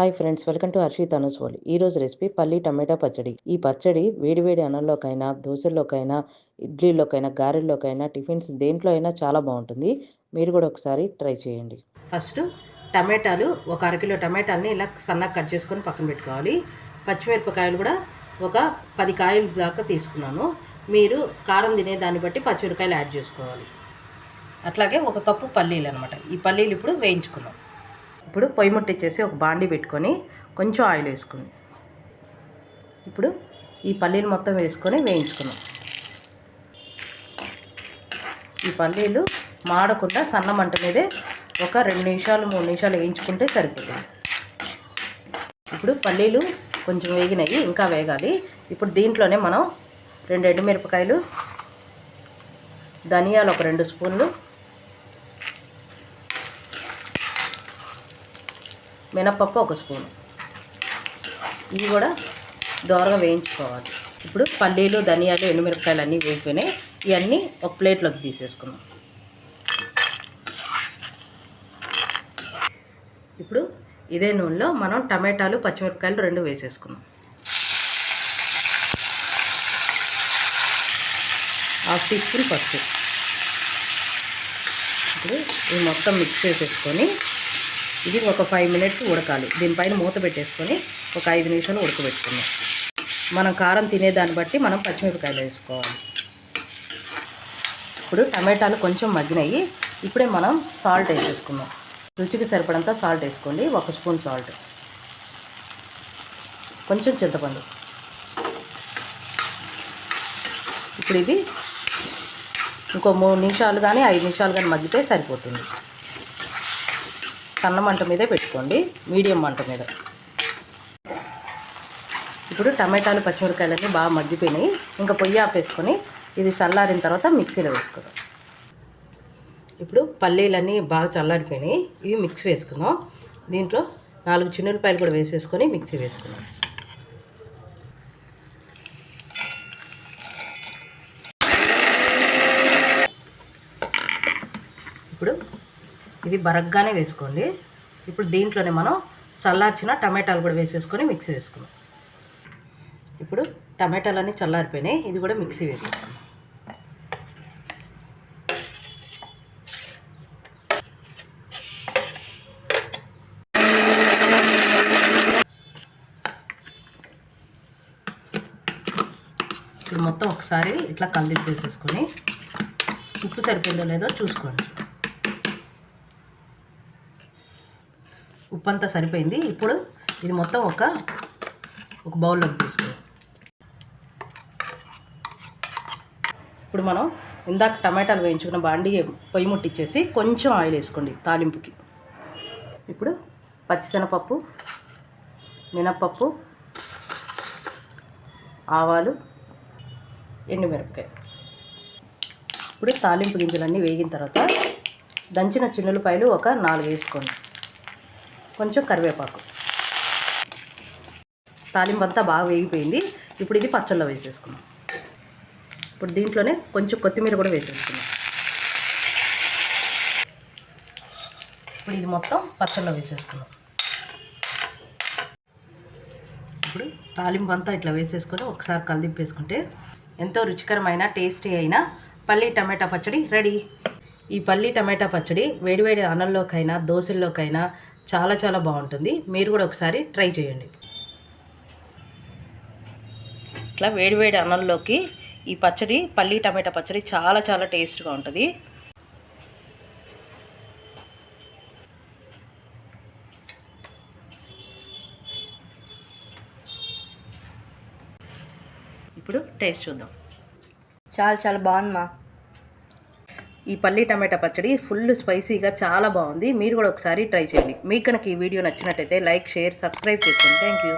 Hi friends welcome to Harshit Anuswal ఈ రోజు recipe పల్లి టమాటా పచ్చడి. ఈ పచ్చడి వేడివేడి అన్నంలోకైనా దోశల్లోకైనా ఇడ్లీలోకైనా గారెల్లోకైనా టిఫిన్స్ దేంట్లో అయినా చాలా బాగుంటుంది. మీరు కూడా ఒకసారి ట్రై చేయండి. ఫస్ట్ టమాటాలు ఒక అరకిలో టమాటాలని ఇలా సన్నగా కట్ చేసుకొని పక్కన పెట్టుకోవాలి. పచ్చిమిరపకాయలు కూడా ఒక పది కాయలు దాకా తీసుకున్నాను. మీరు కారం తినే దాన్ని బట్టి పచ్చిమిరపకాయలు యాడ్ చేసుకోవాలి. అట్లాగే ఒక కప్పు పల్లీలు అనమాట ఈ పల్లీలు ఇప్పుడు వేయించుకున్నాం. ఇప్పుడు పొయ్యి ముట్టించేసి ఒక బాండి పెట్టుకొని కొంచెం ఆయిల్ వేసుకుంది ఇప్పుడు ఈ పల్లీలు మొత్తం వేసుకొని వేయించుకున్నాం. ఈ పల్లీలు మాడకుండా సన్న మంట మీదే ఒక రెండు నిమిషాలు మూడు నిమిషాలు వేయించుకుంటే సరిపోతుంది. ఇప్పుడు పల్లీలు కొంచెం వేగినాయి ఇంకా వేగాలి. ఇప్పుడు దీంట్లోనే మనం రెండు ఎండుమిరపకాయలు ధనియాలు ఒక రెండు స్పూన్లు మినపప్పు ఒక స్పూను. ఇవి కూడా దోరగా వేయించుకోవాలి. ఇప్పుడు పల్లీలు ధనియాలు ఎండుమిరపకాయలు అన్నీ వేగిపోయినాయి. ఇవన్నీ ఒక ప్లేట్లోకి తీసేసుకున్నాం ఇప్పుడు ఇదే నూనెలో మనం టమాటాలు పచ్చిమిరపకాయలు రెండు వేసేసుకున్నాం హాఫ్ టీ స్పూన్ పసుపు. ఇప్పుడు ఇది మొత్తం మిక్స్ చేసేసుకొని ఇది ఒక ఫైవ్ మినిట్స్ ఉడకాలి. దీనిపైన మూత పెట్టేసుకొని ఒక ఐదు నిమిషాలు ఉడకబెట్టుకుందాం. మనం కారం తినేదాన్ని బట్టి మనం పచ్చిమిరపకాయలు వేసుకోవాలి. ఇప్పుడు టమాటాలు కొంచెం మగ్గినాయి. ఇప్పుడే మనం సాల్ట్ వేసేసుకుందాం. రుచికి సరిపడంత సాల్ట్ వేసుకోండి. ఒక స్పూన్ సాల్ట్ కొంచెం చింతపండు. ఇప్పుడు ఇది ఇంకో మూడు నిమిషాలు కానీ ఐదు నిమిషాలు కానీ మగ్గితే సరిపోతుంది. సన్న మంట మీదే పెట్టుకోండి. మీడియం మంట మీద. ఇప్పుడు టమాటాలు పచ్చిమిరకాయలన్నీ బాగా మగ్గిపోయినాయి. ఇంకా పొయ్యి ఆపేసుకొని ఇది చల్లారిన తర్వాత మిక్సీలో వేసుకుందాం. ఇప్పుడు పల్లీలన్నీ బాగా చల్లారిపోయినాయి. ఇవి మిక్స్ వేసుకుందాం. దీంట్లో నాలుగు చిన్నులపాయలు కూడా వేసేసుకొని మిక్సీ వేసుకుందాం. ఇప్పుడు ఇది బరగ్గానే వేసుకోండి. ఇప్పుడు దీంట్లోనే మనం చల్లార్చిన టమాటాలు కూడా వేసేసుకొని మిక్సీ వేసుకుందాం ఇప్పుడు టమాటాలన్నీ చల్లారిపోయినాయి. ఇది కూడా మిక్సీ వేసేసుకుందాం. ఇప్పుడు మొత్తం ఒకసారి ఇట్లా కలిపి వేసేసుకొని ఉప్పు సరిపోయిందో లేదో చూసుకోండి. ఉప్పు అంతా సరిపోయింది. ఇప్పుడు ఇది మొత్తం ఒక ఒక బౌల్లోకి తీసుకోండి ఇప్పుడు మనం ఇందాక టమాటాలు వేయించుకున్న బాండి పొయ్యి ముట్టించేసి కొంచెం ఆయిల్ వేసుకోండి తాలింపుకి. ఇప్పుడు పచ్చిశనగపప్పు మినప్పప్పు ఆవాలు ఎండుమిరపకాయ. ఇప్పుడు తాలింపు గింజలన్నీ వేగిన తర్వాత దంచిన చిన్నులపాయలు ఒక నాలుగు వేసుకోండి. కొంచెం కరివేపాకు. తాలింపు అంతా బాగా వేగిపోయింది. ఇప్పుడు ఇది పచ్చళ్ళలో వేసేసుకున్నాం ఇప్పుడు దీంట్లోనే కొంచెం కొత్తిమీర కూడా వేసేసుకున్నాం ఇప్పుడు ఇది మొత్తం పచ్చళ్ళలో వేసేసుకున్నాం ఇప్పుడు తాలింపు అంతా ఇట్లా వేసేసుకొని ఒకసారి కలిదింపేసుకుంటే ఎంతో రుచికరమైన టేస్టీ అయిన పల్లి టమాటా పచ్చడి రెడీ. ఈ పల్లి టమాటా పచ్చడి వేడివేడి అన్నంలోకైనా దోశల్లోకైనా చాలా చాలా బాగుంటుంది. మీరు కూడా ఒకసారి ట్రై చేయండి. ఇట్లా వేడివేడి అన్నంలోకి ఈ పచ్చడి పల్లి టమాటా పచ్చడి చాలా చాలా టేస్ట్గా ఉంటుంది. ఇప్పుడు టేస్ట్ చూద్దాం. చాలా చాలా బాగుంది మా ఈ పల్లి టమాటా పచ్చడి ఫుల్ స్పైసీగా చాలా బాగుంది. మీరు కూడా ఒకసారి ట్రై చేయండి. మీకు కనుక ఈ వీడియో నచ్చినట్టయితే లైక్ షేర్ సబ్స్క్రైబ్ చేసుకోండి థ్యాంక్ యూ